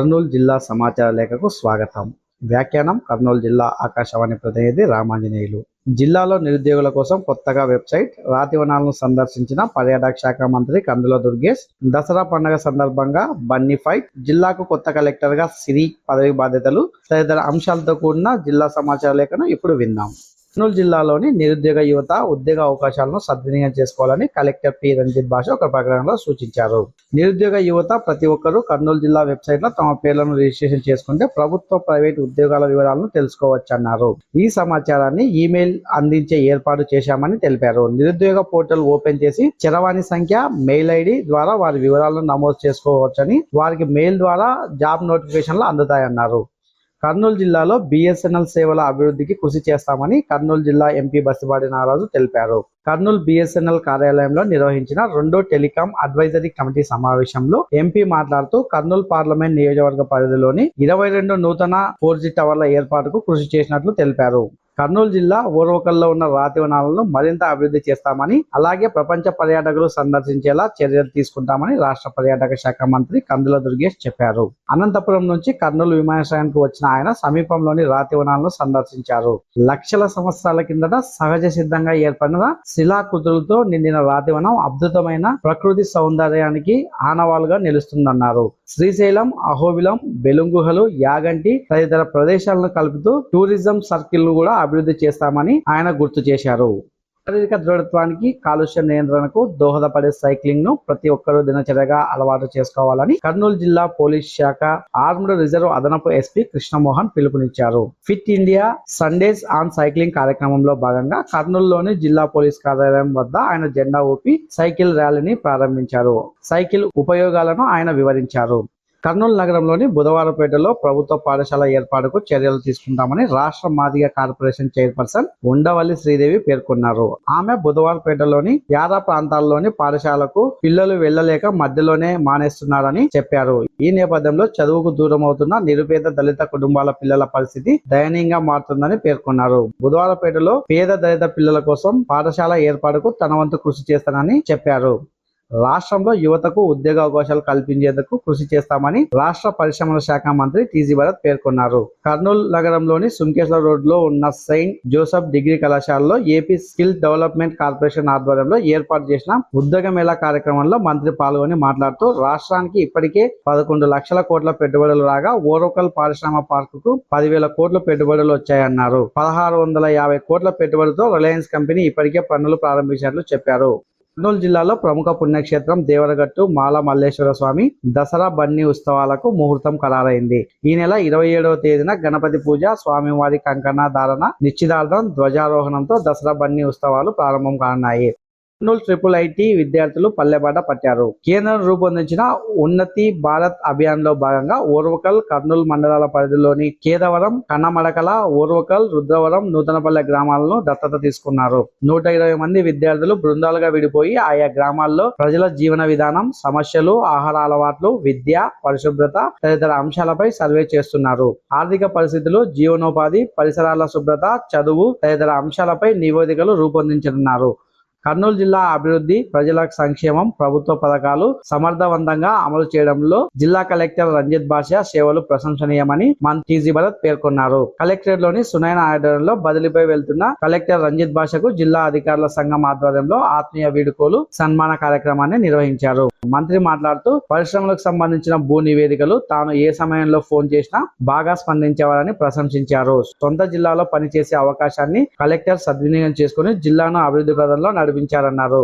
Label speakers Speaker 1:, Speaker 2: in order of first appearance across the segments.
Speaker 1: కర్నూలు జిల్లా సమాచార లేఖకు స్వాగతం. వ్యాఖ్యానం కర్నూలు జిల్లా ఆకాశవాణి ప్రతినిధి రామాంజనేయులు. జిల్లాలో నిరుద్యోగుల కోసం కొత్తగా వెబ్సైట్ రాతివనాలను సందర్శించిన పర్యాటక శాఖ మంత్రి కందుల దుర్గేష్ దసరా పండుగ సందర్భంగా బన్నీ ఫైట్ జిల్లాకు కొత్త కలెక్టర్గా సిరి పదవి బాధ్యతలు తదితర అంశాలతో కూడిన జిల్లా సమాచార లేఖను ఇప్పుడు విందాం కర్నూలు జిల్లాలోని నిరుద్యోగ యువత ఉద్యోగ అవకాశాలను సద్వినియోగం చేసుకోవాలని కలెక్టర్ పి. రంజిత్ భాష ఒక ప్రకటనలో సూచించారు. నిరుద్యోగ యువత ప్రతి ఒక్కరూ కర్నూలు జిల్లా వెబ్సైట్లో తమ పేర్లను రిజిస్ట్రేషన్ చేసుకుంటే ప్రభుత్వ ప్రైవేట్ ఉద్యోగాల వివరాలను తెలుసుకోవచ్చన్నారు. ఈ సమాచారాన్ని ఈమెయిల్ అందించే ఏర్పాటు చేశామని తెలిపారు. నిరుద్యోగ పోర్టల్ ఓపెన్ చేసి చరవాణి సంఖ్య మెయిల్ ఐడి ద్వారా వారి వివరాలను నమోదు చేసుకోవచ్చని వారికి మెయిల్ ద్వారా జాబ్ నోటిఫికేషన్లు అందుతాయన్నారు. కర్నూలు జిల్లాలో బిఎస్ఎన్ఎల్ సేవల అభివృద్ధికి కృషి చేస్తామని కర్నూలు జిల్లా ఎంపీ బసిబాడి నారాజు తెలిపారు. కర్నూలు బిఎస్ఎన్ఎల్ కార్యాలయంలో నిర్వహించిన రెండో టెలికాం అడ్వైజరీ కమిటీ సమావేశంలో ఎంపీ మాట్లాడుతూ కర్నూలు పార్లమెంట్ నియోజకవర్గ పరిధిలోని ఇరవై రెండు నూతన ఫోర్ జీ టవర్ల ఏర్పాటుకు కృషి చేసినట్లు తెలిపారు. కర్నూలు జిల్లా ఓర్వకల్లో ఉన్న రాతివనాలను మరింత అభివృద్ధి చేస్తామని అలాగే ప్రపంచ పర్యాటకులు సందర్శించేలా చర్యలు తీసుకుంటామని రాష్ట్ర పర్యాటక శాఖ మంత్రి కందుల దుర్గేష్ చెప్పారు. అనంతపురం నుంచి కర్నూలు విమానాశ్రయానికి వచ్చిన ఆయన సమీపంలోని రాతివనాలను సందర్శించారు. లక్షల సంవత్సరాల కిందట సహజ సిద్ధంగా ఏర్పడిన శిలాకృతులతో నిండిన రాతివనం అద్భుతమైన ప్రకృతి సౌందర్యానికి ఆనవాలుగా నిలుస్తుందన్నారు. శ్రీశైలం అహోబిలం బెలుంగుహలు యాగంటి తదితర ప్రదేశాలను కలుపుతూ టూరిజం సర్కిల్ను కూడా అభివృద్ధి చేస్తామని ఆయన గుర్తు చేశారు. శారీరక దృఢత్వానికి కాలుష్య నియంత్రణకు దోహదపడే సైక్లింగ్ను ప్రతి ఒక్కరూ దినచర్యగా అలవాటు చేసుకోవాలని కర్నూలు జిల్లా పోలీస్ శాఖ ఆర్మ్డ్ రిజర్వ్ అదనపు ఎస్పీ కృష్ణమోహన్ పిలుపునిచ్చారు. Fit India Sundays on cycling కార్యక్రమంలో భాగంగా కర్నూలులోని జిల్లా పోలీస్ కార్యాలయం వద్ద ఆయన జెండా ఊపి సైకిల్ ర్యాలీని ప్రారంభించారు. సైకిల్ ఉపయోగాలను ఆయన వివరించారు. కర్నూలు నగరంలోని బుధవారపేటలో ప్రభుత్వ పాఠశాల ఏర్పాటుకు చర్యలు తీసుకుంటామని రాష్ట్ర మాదిగ కార్పొరేషన్ చైర్పర్సన్ ఉండవల్లి శ్రీదేవి పేర్కొన్నారు. ఆమె బుధవారపేటలోని యారా ప్రాంతాల్లోని పాఠశాలకు పిల్లలు వెళ్ళలేక మధ్యలోనే మానేస్తున్నారని చెప్పారు. ఈ నేపథ్యంలో చదువుకు దూరం అవుతున్న నిరుపేద దళిత కుటుంబాల పిల్లల పరిస్థితి దయనీయంగా మారుతుందని పేర్కొన్నారు. బుధవారపేటలో పేద దళిత పిల్లల కోసం పాఠశాల ఏర్పాటుకు తన వంతు కృషి చేస్తానని చెప్పారు. రాష్ట్రంలో యువతకు ఉద్యోగ అవకాశాలు కల్పించేందుకు కృషి చేస్తామని రాష్ట్ర పరిశ్రమల శాఖ మంత్రి టీజీ భరత్ పేర్కొన్నారు. కర్నూలు నగరంలోని సుంకేశ్వర రోడ్లో ఉన్న సెయింట్ జోసెఫ్ డిగ్రీ కళాశాలలో ఏపీ స్కిల్ డెవలప్మెంట్ కార్పొరేషన్ ఆధ్వర్యంలో ఏర్పాటు చేసిన ఉద్యోగ మేళా కార్యక్రమంలో మంత్రి పాల్గొని మాట్లాడుతూ రాష్ట్రానికి ఇప్పటికే పదకొండు లక్షల కోట్ల పెట్టుబడులు రాగా ఓరోకల్ పారిశ్రామ పార్కు కు పదివేల కోట్ల పెట్టుబడులు వచ్చాయన్నారు. పదహారు వందల యాభై కోట్ల పెట్టుబడితో రిలయన్స్ కంపెనీ ఇప్పటికే పనులు ప్రారంభించినట్లు చెప్పారు. కర్నూలు జిల్లాలో ప్రముఖ పుణ్యక్షేత్రం దేవరగట్టు మాల మల్లేశ్వర స్వామి దసరా బన్నీ ఉత్సవాలకు ముహూర్తం ఖరారైంది. ఈ నెల ఇరవై ఏడవ తేదీన గణపతి పూజ స్వామివారి కంకణ ధారణ నిశ్చితార్థం ధ్వజారోహణంతో దసరా బన్నీ ఉత్సవాలు ప్రారంభం కానున్నాయి. కర్నూలు ట్రిపుల్ ఐటీ విద్యార్థులు పల్లెబాట పట్టారు. కేంద్రం రూపొందించిన ఉన్నతి భారత్ అభియాన్లో భాగంగా ఓర్వకల్ కర్నూలు మండలాల పరిధిలోని కేదవరం కన్నమడకల ఓర్వకల్ రుద్రవరం నూతనపల్లె గ్రామాలను దత్తత తీసుకున్నారు. నూట ఇరవై మంది విద్యార్థులు బృందాలుగా విడిపోయి ఆయా గ్రామాల్లో ప్రజల జీవన విధానం సమస్యలు ఆహార అలవాట్లు విద్య పరిశుభ్రత తదితర అంశాలపై సర్వే చేస్తున్నారు. ఆర్థిక పరిస్థితులు జీవనోపాధి పరిసరాల శుభ్రత చదువు తదితర అంశాలపై నివేదికలు రూపొందించనున్నారు. కర్నూలు జిల్లా అభివృద్ధి ప్రజల సంక్షేమం ప్రభుత్వ పథకాలు సమర్థవంతంగా అమలు చేయడంలో జిల్లా కలెక్టర్ రంజిత్ బాషా సేవలు ప్రశంసనీయమని మంత్రి టీజీ భరత్ పేర్కొన్నారు. కలెక్టరేట్లోని సునైన ఆధ్వర్యంలో బదిలీపై వెళ్తున్న కలెక్టర్ రంజిత్ భాషకు జిల్లా అధికారుల సంఘం ఆధ్వర్యంలో ఆత్మీయ వీడుకోలు సన్మాన కార్యక్రమాన్ని నిర్వహించారు. మంత్రి మాట్లాడుతూ పరిశ్రమలకు సంబంధించిన భూ నివేదికలు తాను ఏ సమయంలో ఫోన్ చేసినా బాగా స్పందించేవారని ప్రశంసించారు. సొంత జిల్లాలో పనిచేసే అవకాశాన్ని కలెక్టర్ సద్వినియోగం చేసుకుని జిల్లాను అభివృద్ధి పదంలో నడిపించారన్నారు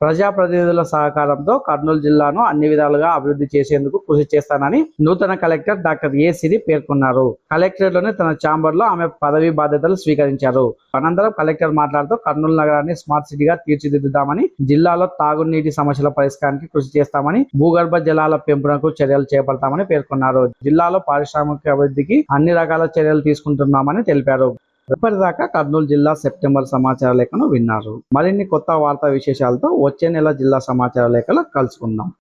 Speaker 1: ప్రజాప్రతినిధుల సహకారంతో కర్నూలు జిల్లాను అన్ని విధాలుగా అభివృద్ధి చేసేందుకు కృషి చేస్తానని నూతన కలెక్టర్ డాక్టర్ ఏ సిరి పేర్కొన్నారు. కలెక్టరేట్లోని తన ఛాంబర్లో ఆమె పదవి బాధ్యతలు స్వీకరించారు. అనంతరం కలెక్టర్ మాట్లాడుతూ కర్నూలు నగరాన్ని స్మార్ట్ సిటీగా తీర్చిదిద్దుతామని జిల్లాలో తాగునీటి సమస్యల పరిష్కారానికి కృషి చేస్తామని భూగర్భ జలాల పెంపునకు చర్యలు చేపడతామని పేర్కొన్నారు. జిల్లాలో పారిశ్రామిక అభివృద్ధికి అన్ని రకాల చర్యలు తీసుకుంటున్నామని తెలిపారు. ఇప్పటిదాకా కర్నూలు జిల్లా సెప్టెంబర్ సమాచార లేఖను విన్నారు. మరిన్ని కొత్త వార్తా విశేషాలతో వచ్చే నెల జిల్లా సమాచార లేఖలో కలుసుకుందాం.